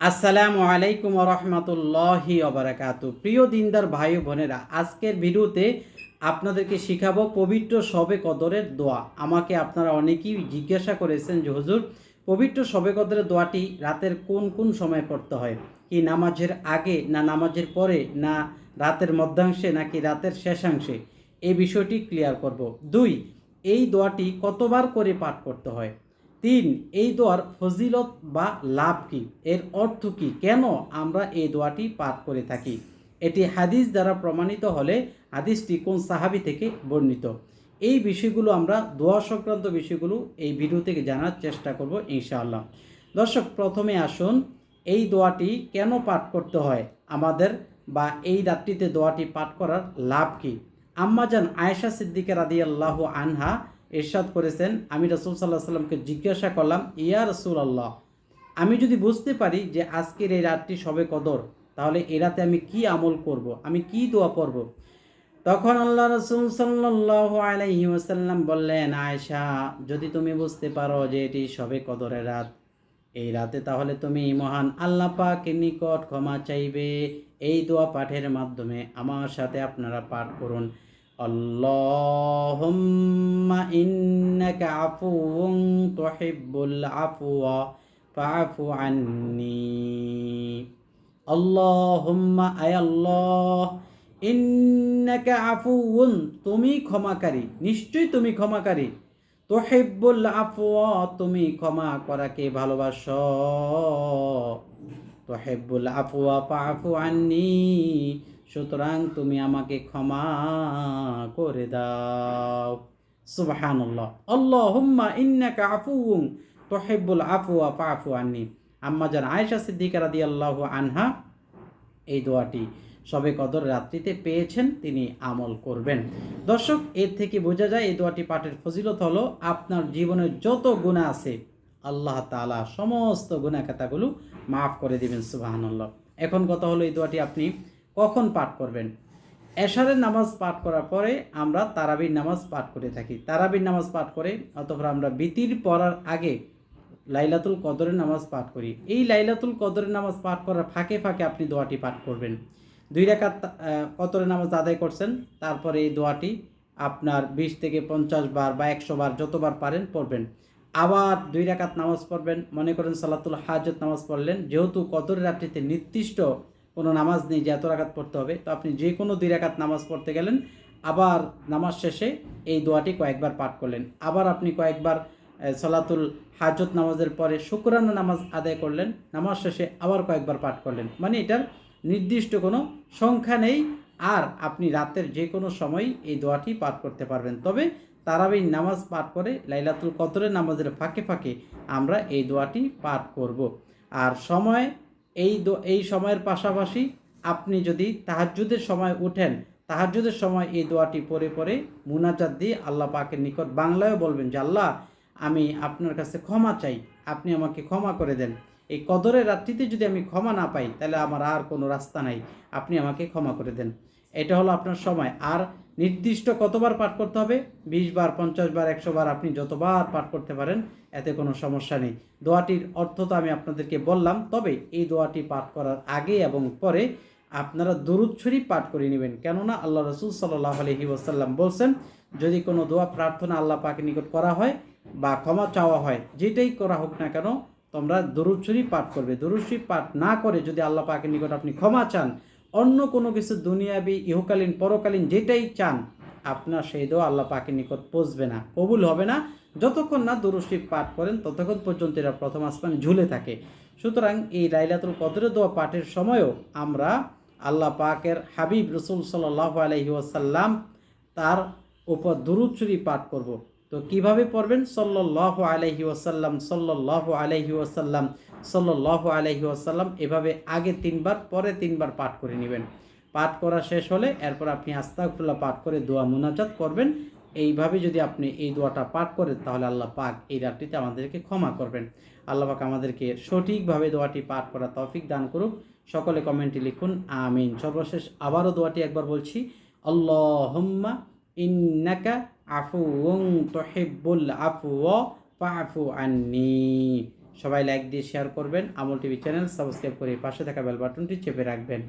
আসসালামু আলাইকুম রহমতুল্লাহি অবরাকাত প্রিয় দিনদার ভাই বোনেরা, আজকের ভিডিওতে আপনাদেরকে শিখাবো পবিত্র সবে কদরের দোয়া। আমাকে আপনারা অনেকেই জিজ্ঞাসা করেছেন যে, হুজুর, পবিত্র সবে কদরের দোয়াটি রাতের কোন কোন সময় পড়তে হয়? কি নামাজের আগে না নামাজের পরে না রাতের মধ্যাংশে নাকি রাতের শেষাংশে? এই বিষয়টি ক্লিয়ার করব। দুই, এই দোয়াটি কতবার করে পাঠ করতে হয়? তিন, এই দোয়ার ফজিলত বা লাভ কি? এর অর্থ কি? কেন আমরা এই দোয়াটি পাঠ করে থাকি? এটি হাদিস দ্বারা প্রমাণিত হলে হাদিসটি কোন সাহাবি থেকে বর্ণিত? এই বিষয়গুলো আমরা দোয়া সংক্রান্ত বিষয়গুলো এই ভিডিও থেকে জানার চেষ্টা করব ইনশাআল্লাহ। দর্শক, প্রথমে আসুন, এই দোয়াটি কেন পাঠ করতে হয়? আমাদের বা এই রাত্রিতে দোয়াটি পাঠ করার লাভ কি? আম্মাজান আয়েশা সিদ্দিকা রাদি আল্লাহ আনহা ইরশাদ করেছেন, আমি রসুল সাল্লাহ সাল্লামকে জিজ্ঞাসা করলাম, ইয়া রসুল আল্লাহ আমি যদি বুঝতে পারি যে আজকের এই রাতটি সবে কদর, তাহলে এ রাতে আমি কি আমল করব, আমি কি দোয়া পড়ব? তখন আল্লাহ রসুল সাল্লাহ আলাইহি ওয়াসাল্লাম বললেন, আয়েশা, যদি তুমি বুঝতে পারো যে এটি সবে কদরের রাত, এই রাতে তাহলে তুমি মহান আল্লাহ পাকের নিকট ক্ষমা চাইবে, এই দোয়া পাঠের মাধ্যমে আমার সাথে আপনারা পাঠ করুন। আল্লাহুম্মা ইন্নাকা আফুউন তুহিব্বুল আফওয়া ফাআফু আন্নি। আল্লাহুম্মা, আয় আল্লাহ, ইন্নাকা আফুউন, তুমি ক্ষমাকারী, নিশ্চয়ই তুমি ক্ষমাকারী। তোহেব্বুল আফওয়া, তুমি ক্ষমা করাকে ভালোবাসো। তোহেব্বুল আফওয়া পাফু আন্নি। সুতরাং তুমি আমাকে ক্ষমা করে দাও। সুবহানাল্লাহ। আল্লাহুম্মা ইন্নাকা আফুউন তোহেব্বুল আফওয়া পাফু আন্নি। আম্মা জান আয়েশা সিদ্দিকা রাদিয়াল্লাহু আনহা এই দোয়াটি সবে কদর রাত্রিতে পেয়েছেন, তিনি আমল করবেন। দর্শক, এর থেকে বোঝা যায় এই দোয়াটি পাঠের ফজিলত হলো, আপনার জীবনের যত গুণা আছে, আল্লাহ তালা সমস্ত গুণাখাতাগুলো মাফ করে দিবেন সুবাহান্লাহ এখন কথা হলো এই দোয়াটি আপনি কখন পাঠ করবেন? এশারের নামাজ পাঠ করার পরে আমরা তারাবির নামাজ পাঠ করে থাকি। তারাবির নামাজ পাঠ করে অথবা আমরা বিতির পড়ার আগে লাইলাতুল কদরের নামাজ পাঠ করি। এই লাইলাতুল কদরের নামাজ পাঠ করার ফাঁকে ফাঁকে আপনি দোয়াটি পাঠ করবেন। দুই রেখাত কতরে নামাজ আদায় করছেন, তারপরে এই দোয়াটি আপনার বিশ থেকে পঞ্চাশ বার বা একশো বার যতবার পারেন পড়বেন। আবার দুই রেখাত নামাজ পড়বেন। মনে করেন সালাতুল হাজত নামাজ পড়লেন। যেহেতু কদরের রাত্রিতে নির্দিষ্ট কোনো নামাজ নেই, যে এত রাখাত পড়তে হবে। তো আপনি যে কোনো দুই রেখাত নামাজ পড়তে গেলেন, আবার নামাজ শেষে এই দোয়াটি কয়েকবার পাঠ করলেন। আবার আপনি কয়েকবার সলাতুল হাজত নামাজের পরে শুক্রানা নামাজ আদায় করলেন, নামাজ শেষে আবার কয়েকবার পাঠ করলেন। মানে এটার নির্দিষ্ট কোনো সংখ্যা নেই, আর আপনি রাতের যে কোনো সময় এই দোয়াটি পাঠ করতে পারবেন। তবে তারাবি নামাজ পাঠ করে লাইলাতুল কদরের নামাজের ফাঁকে ফাঁকে আমরা এই দোয়াটি পাঠ করব। আর সময় এই এই সময়ের পাশাপাশি আপনি যদি তাহাজ্জুদের সময় উঠেন, তাহাজ্জুদের সময় এই দোয়াটি পরে পরে মুনাজাত দিয়ে আল্লাহ পাকের নিকট বাংলায়ও বলবেন যে, আল্লাহ, আমি আপনার কাছে ক্ষমা চাই, আপনি আমাকে ক্ষমা করে দেন। এই কদরের রাত্রিতে যদি আমি ক্ষমা না পাই, তাহলে আমার আর কোনো রাস্তা নাই। আপনি আমাকে ক্ষমা করে দেন। এটা হলো আপনার সময়। আর নির্দিষ্ট কতবার পাঠ করতে হবে? বিশ বার, পঞ্চাশ বার, একশো বার আপনি যতবার পাঠ করতে পারেন, এতে কোনো সমস্যা নেই। দোয়াটির অর্থ তো আমি আপনাদেরকে বললাম, তবে এই দোয়াটি পাঠ করার আগে এবং পরে আপনারা দরুদ শরীফ পাঠ করে নেবেন। কেননা আল্লাহ রসুল সাল্লাহ আলহি ওসাল্লাম বলছেন, যদি কোনো দোয়া প্রার্থনা আল্লাহ পাকে নিকট করা হয় বা ক্ষমা চাওয়া হয়, যেটাই করা হোক না কেন, তোমরা দরুদ শরীফ পাঠ করবে। দরুদ শরীফ পাঠ না করে যদি আল্লাহ পাকের নিকট আপনি ক্ষমা চান অন্য কোনো কিছু দুনিয়াবি, ইহকালীন, পরকালীন যেটাই চান, আপনার সেই দোয়া আল্লাহ পাকের নিকট পৌঁছবে না, কবুল হবে না। যতক্ষণ না দরুদ পাঠ করেন, ততক্ষণ পর্যন্ত এরা প্রথম আসমানে ঝুলে থাকে। সুতরাং এই লাইলাতুল কদরের দোয়া পাঠের সময়ও আমরা আল্লাহ পাকের হাবিব রসুল সাল্লাহ আলহি ওয়াসাল্লাম তার উপর দুরুদ শরীফ পাঠ করব। তো কীভাবে পড়বেন? সল্লাহ আলহি ওয়াসাল্লাম সল্লাহ আলহি ওয়াসাল্লাম সল্লাহ আলহি ওয়াসাল্লাম, এভাবে আগে তিনবার, পরে তিনবার পাঠ করে নেবেন। পাঠ করা শেষ হলে এরপর আপনি আস্তাকুল্লাহ পাঠ করে দোয়া মুনাজাত করবেন। এইভাবে যদি আপনি এই দোয়াটা পাঠ করেন, তাহলে আল্লাহ পাক এই রাতটিতে আমাদেরকে ক্ষমা করবেন। আল্লাহ পাক আমাদেরকে সঠিকভাবে দোয়াটি পাঠ করা তৌফিক দান করুক। সকলে কমেন্টে লিখুন, আমিন। সর্বশেষ আবারও দোয়াটি একবার বলছি আল্লাহ ইন্নাকা আফু তুহিব্বুল আফওয়া ফাফু আন্নি। সবাই লাইক দিয়ে শেয়ার করবেন। আমল টিভি চ্যানেল সাবস্ক্রাইব করে পাশে থাকা বেল বাটনটি চেপে রাখবেন।